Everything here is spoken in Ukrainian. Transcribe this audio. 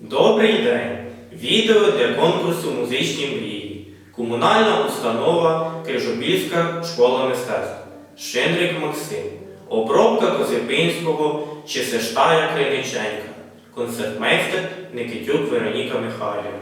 Добрий день! Відео для конкурсу Музичні мрії. Комунальна установа Крижопільська школа мистецтв. Шиндрик Максим. Обробка Козипинського Чесештая Криниченка. Концертмейстер Никитюк Вероніка Михайлівна.